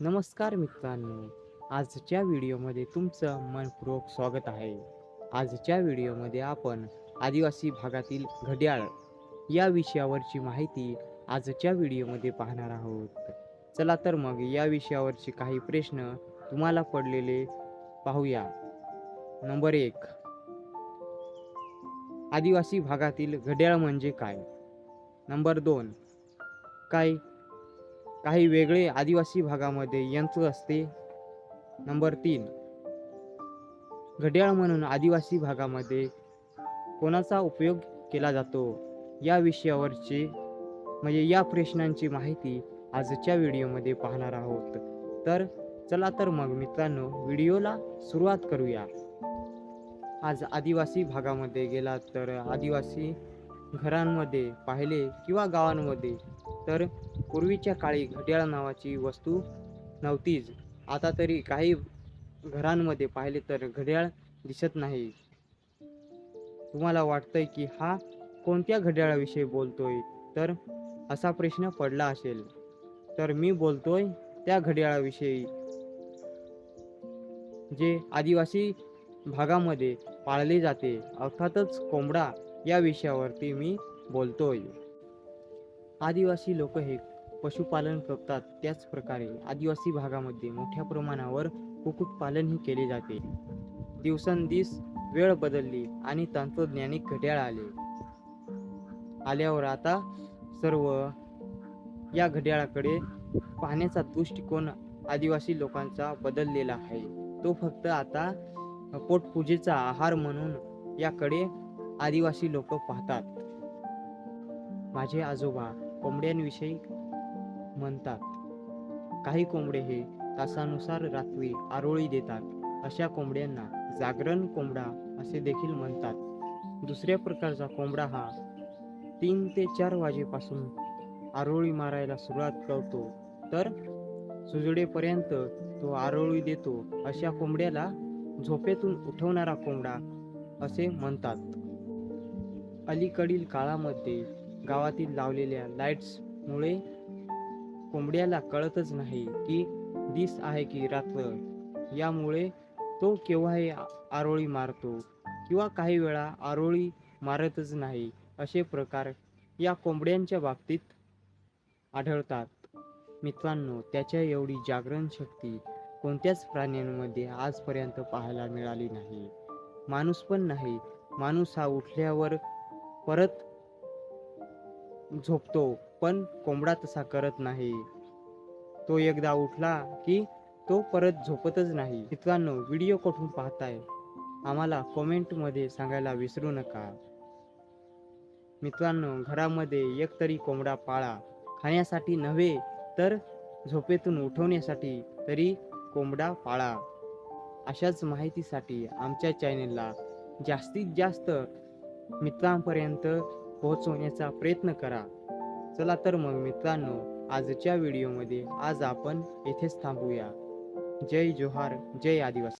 नमस्कार मित्रांनो आजच्या व्हिडिओमध्ये तुमचं मनपूर्वक स्वागत आहे. आजच्या व्हिडिओमध्ये आपण आदिवासी भागातील घड्याळ या विषयावरची माहिती आजच्या व्हिडिओमध्ये पाहणार आहोत. चला तर मग या विषयावरचे काही प्रश्न तुम्हाला पडलेले पाहूया. नंबर एक. आदिवासी भागातील घड्याळ म्हणजे काय? नंबर दोन. काय? काही वेगळे आदिवासी भागामध्ये यंत्र असते. नंबर तीन. घड्याळ म्हणून आदिवासी भागामध्ये कोणाचा उपयोग केला जातो? या विषयावरचे म्हणजे या प्रश्नांची माहिती आजच्या व्हिडिओमध्ये पाहणार आहोत. तर चला तर मग मित्रांनो व्हिडिओला सुरुवात करूया. आज आदिवासी भागामध्ये गेला तर आदिवासी घरांमध्ये पाहिले किंवा गावांमध्ये तर पूर्वीच्या काळी घड्याळ नावाची वस्तू नव्हतीच. आता तरी काही घरांमध्ये पाहिले तर घड्याळ दिसत नाही. तुम्हाला वाटतंय की हा कोणत्या घड्याळाविषयी बोलतोय? तर असा प्रश्न पडला असेल. तर मी बोलतोय त्या घड्याळाविषयी. जे आदिवासी भागामध्ये पाळले जाते अर्थातच कोंबडा या विषयावरती मी बोलतोय. आदिवासी लोक हे पशुपालन करतात. त्याच प्रकारे आदिवासी भागामध्ये मोठ्या प्रमाणावर कुक्कुटपालनही केले जाते. दिवसेंदिवस वेळ बदलली आणि तंत्रज्ञानिक घड्याळ आले. आल्यावर आता सर्व या घड्याळाकडे पाहण्याचा दृष्टिकोन आदिवासी लोकांचा बदललेला आहे. तो फक्त आता पोटपूजेचा आहार म्हणून याकडे आदिवासी लोक पाहतात. माझे आजोबा कोंबड्यांविषयी म्हणतात. काही कोंबडे हे तासानुसार रात्री आरोळी देतात. अशा कोंबड्यांना जागरण कोंबडा असे देखील म्हणतात. दुसऱ्या प्रकारचा कोंबडा हा तीन ते चार वाजेपासून आरोळी मारायला सुरुवात करतो. तर सुजडेपर्यंत तो आरोळी देतो. अशा कोंबड्याला झोपेतून उठवणारा कोंबडा असे म्हणतात. अलीकडील काळामध्ये गावातील लावलेल्या लाईट्समुळे कोंबड्याला कळतच नाही की दिस आहे की रात्र. यामुळे तो केव्हाही आरोळी मारतो किंवा काही वेळा आरोळी मारतच नाही असे प्रकार या कोंबड्यांच्या बाबतीत आढळतात. मित्रांनो त्याच्या एवढी जागरण शक्ती कोणत्याच प्राण्यांमध्ये आजपर्यंत पाहायला मिळाली नाही. माणूस पण नाही माणूस हा उठल्यावर परत झोपतो. पण कोंबडा तसा करत नाही. तो एकदा उठला की तो परत झोपतच नाही. मित्रांनो व्हिडिओ कुठून पाहताय? आम्हाला कॉमेंटमध्ये सांगायला विसरू नका. मित्रांनो घरामध्ये एकतरी कोंबडा पाळा. खाण्यासाठी नव्हे तर झोपेतून उठवण्यासाठी तरी कोंबडा पाळा. अशाच माहितीसाठी आमच्या चॅनेलला जास्तीत जास्त मित्रांपर्यंत पोहोचवण्याचा प्रयत्न करा. चला तर मग मित्रांनो आजच्या व्हिडिओमध्ये आज आपण येथेच थांबूया. जय जोहार जय आदिवासी.